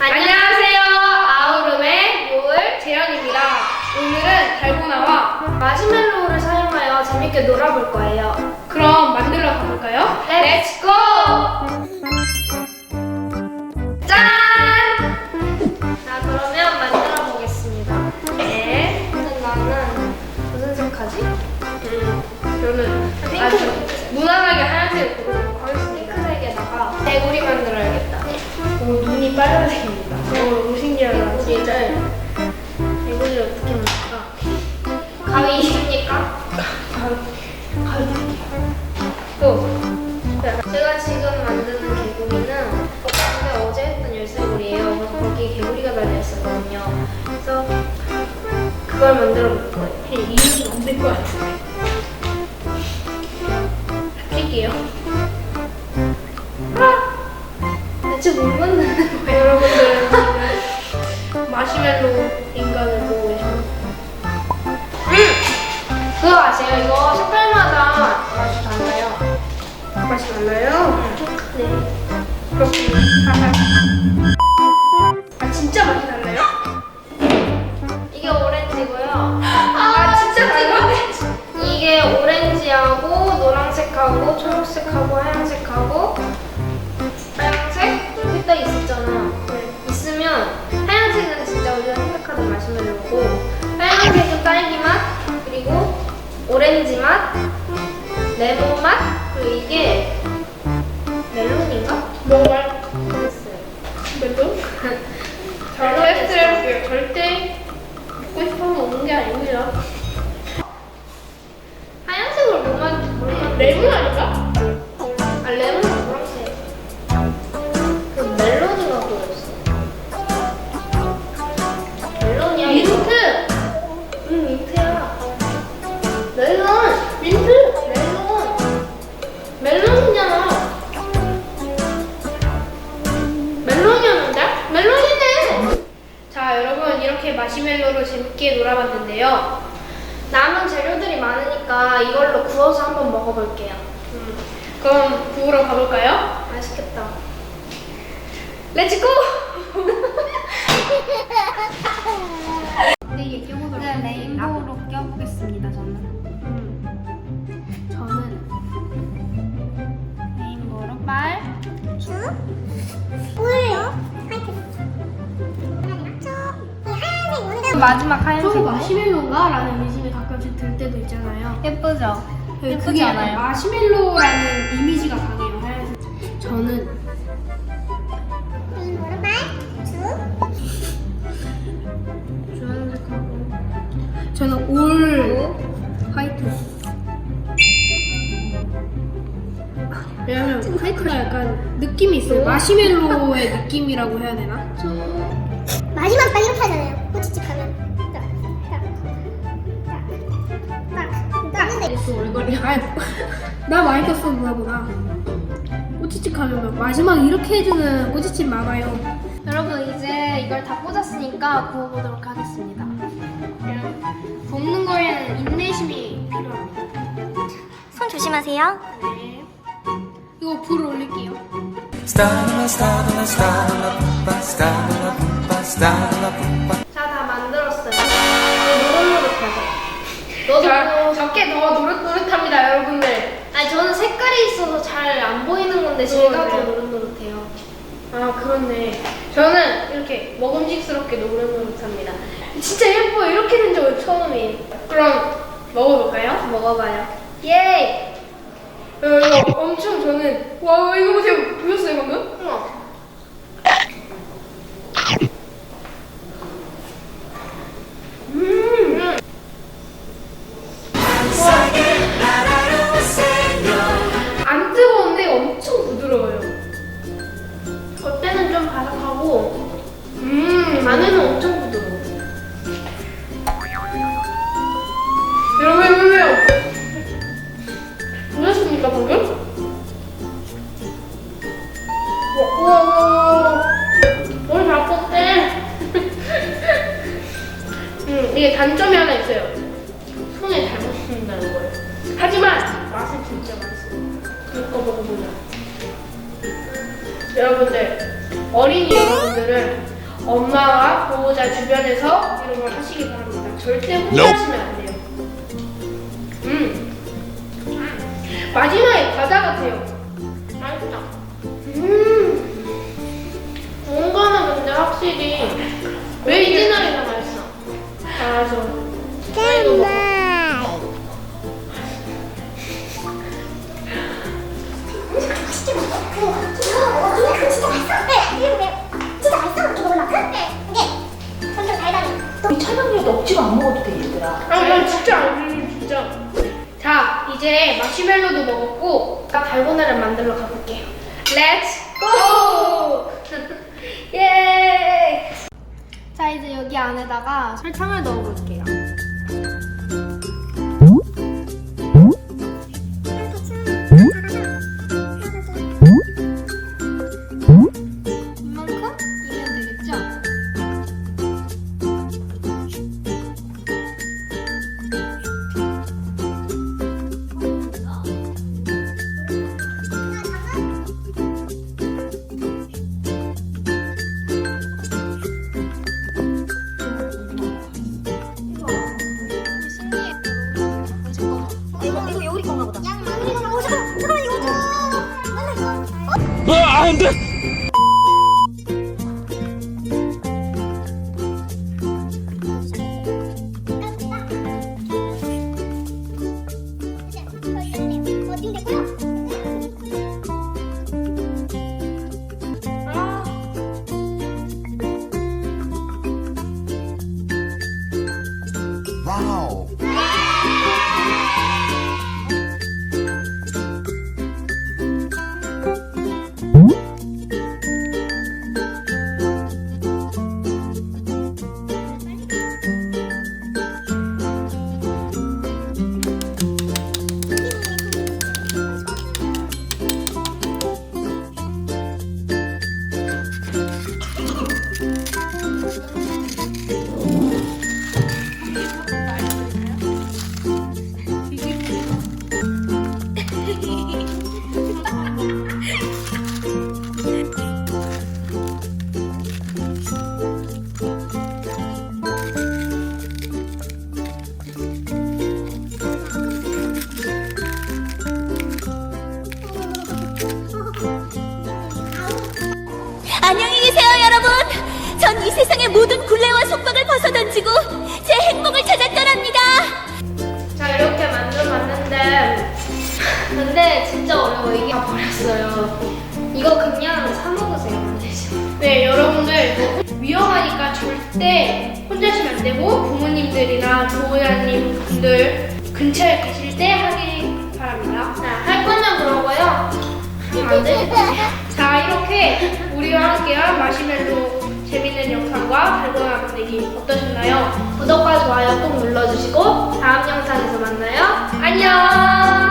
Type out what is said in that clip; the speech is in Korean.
안녕하세요. 아우름의 요을 재현입니다. 오늘은 달고나와 마시멜로우를 사용하여 재밌게 놀아볼 거예요. 그럼 만들어 가볼까요? 렛츠 고! 개구리를 개구리를 어떻게 만들까? 가위입니까? 또, 제가 지금 만드는 개구리는 근데 어제 했던 열쇠고리예요. 그래서 거기 개구리가 달려 있었거든요. 그래서 그걸 만들어 볼 거예요. 이유는 없는 것 같은데. 할게요. 대체 뭘 만드 마시멜로 인간을 보고 계십니다. 그거 아세요? 이거 색깔마다 맛이 달라요. 맛이 달라요? 네. 그렇군요. 아, 진짜 맛이 달라요? 이게 오렌지고요. 아, 진짜 달라요? 이게 오렌지하고 노란색하고 초록색하고 하얀색 만지 먹어볼게요 음, 그럼 구우러 가볼까요? 맛있겠다 렛츠고! 네, 레인보우로 껴보겠습니다 저는 저는 레인보우로 빨 마지막 하얀색 마시멜로인가? 라는 의심이 가끔씩 들 때도 있잖아요. 예쁘죠? 네, 예쁘지 그게 않아요? 마시멜로라는 이미지가 강해요, 하얀색. 저는 저는 올 화이트. 왜냐면 화이트가 약간 느낌이 있어요. 마시멜로의 느낌이라고 해야 되나? 마지막 딱 이렇게 하잖아요. 꼬치집 가면. 걸려. 아이, 나 많이 누나 보다. 꼬치집 가면 막 마지막 이렇게 해주는 꼬치집 많아요. 여러분 이제 이걸 다 꽂았으니까 구워보도록 하겠습니다 굽는 거에는 인내심이 필요합니다 손 조심하세요. 네. 이거 불 올릴게요. Stalla, stalla, stalla, pumpa, stalla, pumpa, stalla, pumpa. 게 더 노릇노릇합니다, 여러분들. 아니 저는 색깔이 있어서 잘 안 보이는 건데 제가 네. 더 노릇노릇해요 아, 그렇네. 저는 이렇게 먹음직스럽게 노릇노릇합니다. 진짜 예뻐요. 이렇게 된 적은 처음이에요. 그럼 먹어볼까요? 먹어봐요 예 어, 이거 엄청 저는 와 이거 보세요. 보셨어요 방금? 우와 음. 안에는 엄청 부드러워 여러분 해보세요. 보셨습니까 방금? 와, 우와, 우와, 우와. 뭘 바꿨대 음, 이게 단점이 하나 있어요. 손에 잘 묻힌다는 거예요. 하지만 맛은 진짜 맛있어요. 이거 먹어보자. 여러분들, 어린이 여러분들 분들은 엄마와 보호자 주변에서 이런 걸 하시기 바랍니다. 절대 혼자 하시면 안 돼요. 음. 마지막 이제 마시멜로도 먹었고, 아까 달고나를 만들러 가볼게요. 렛츠 고! 예! 자 이제 여기 안에다가 설탕을 넣어볼게요. 啊，对。 안녕히 계세요, 여러분. 전 이 세상의 모든 굴레와 속박을 벗어던지고 제 행복을 찾아 떠납니다. 자 이렇게 만들어봤는데 근데 진짜 어려워 이게 다 버렸어요. 이거 그냥 사 먹으세요 만들지. 네, 여러분들 위험하니까 절대 혼자 하시면 안 되고 부모님들이나 조호야님 분들 근처에 계실 때 하기 바랍니다. 자 할 거면 그러고요. 하면 안 되겠지. 자, 이렇게 우리와 함께한 마시멜로 재밌는 영상과 달고나 만들기 어떠셨나요? 구독과 좋아요 꼭 눌러주시고 다음 영상에서 만나요. 안녕!